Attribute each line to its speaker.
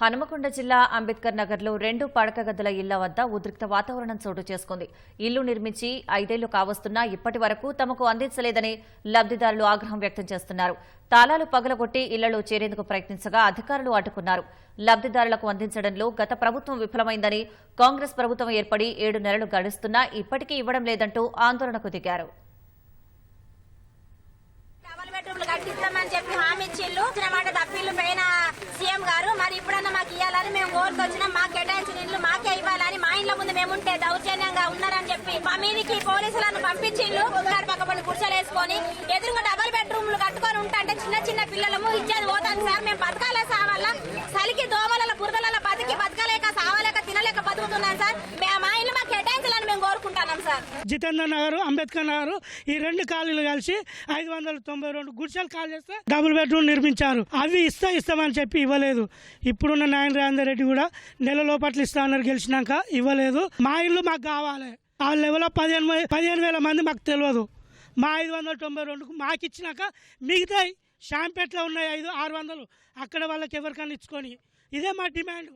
Speaker 1: హనుమకొండ జిల్లా అంబేద్కర్ నగర్లో రెండు పడక గదుల ఇళ్ళ వద్ద ఉద్రిక్త వాతావరణం చోటు చేసుకుంది. ఇల్లు నిర్మించి ఐదేళ్ళు కావస్తున్నా ఇప్పటి వరకు తమకు అందించలేదని లబ్దిదారులు ఆగ్రహం వ్యక్తం చేస్తున్నారు. తాళాలు పగలగొట్టి ఇళ్ళలో చేరేందుకు ప్రయత్నించగా అధికారులు అడ్డుకున్నారు. లబ్దిదారులకు అందించడంలో గత ప్రభుత్వం విఫలమైందని కాంగ్రెస్ ప్రభుత్వం ఏర్పడి ఏడు నెలలు గడుస్తున్నా ఇప్పటికీ ఇవ్వడం లేదంటూ ఆందోళనకు దిగారు.
Speaker 2: చెప్పి హామీ ఇచ్చిళ్ళు. మాట తప్పిల్లు పైన సీఎం గారు మరి ఇప్పుడన్నా మాకు ఇవ్వాలని మేము కోరుకొచ్చినాం మాకు కేటాయించిన ఇల్లు మాకే ఇవ్వాలని మా దౌర్జన్యంగా ఉన్నారని చెప్పి మా మీదికి పోలీసులను పంపించిండ్రు. గారి పక్కపడి ఎదురుగా డబల్ బెడ్రూమ్లు కట్టుకొని ఉంటే చిన్న చిన్న పిల్లలము ఇచ్చేది పోతాను సార్. మేము బతకాలే సావాలా చలికి దోమల బురదల బతికి బతకలేక సావలేక తినలేక బతుకుతున్నాం సార్ మే- మా ఇల్లు మాకు కేటాయించాలని మేము కోరుకుంటున్నాం సార్.
Speaker 3: జితేందర్ నగర్ అంబేద్కర్ నగర్ ఈ రెండు కాలనీలు కలిసి ఐదు వందల తొంభై రెండు గుడిసెలు కాల్ చేస్తే డబుల్ బెడ్రూమ్ నిర్మించారు. అవి ఇస్తా ఇస్తామని చెప్పి ఇవ్వలేదు. ఇప్పుడున్న నాయన రాజేందర్ రెడ్డి కూడా నెల లోపట్ల ఇస్తా అన్నారు గెలిచినాక ఇవ్వలేదు. మా ఇల్లు మాకు కావాలి. ఆ లెవెల్లో పదిహేను పదిహేను వేల మంది మాకు తెలియదు. మా ఐదు వందల తొంభై రెండుకు మాకు ఇచ్చినాక మిగతాయి షాంపేట్లో ఉన్నాయి ఐదు ఆరు వందలు. అక్కడ వాళ్ళకి ఎవరికైనా ఇచ్చుకొని. ఇదే మా డిమాండ్.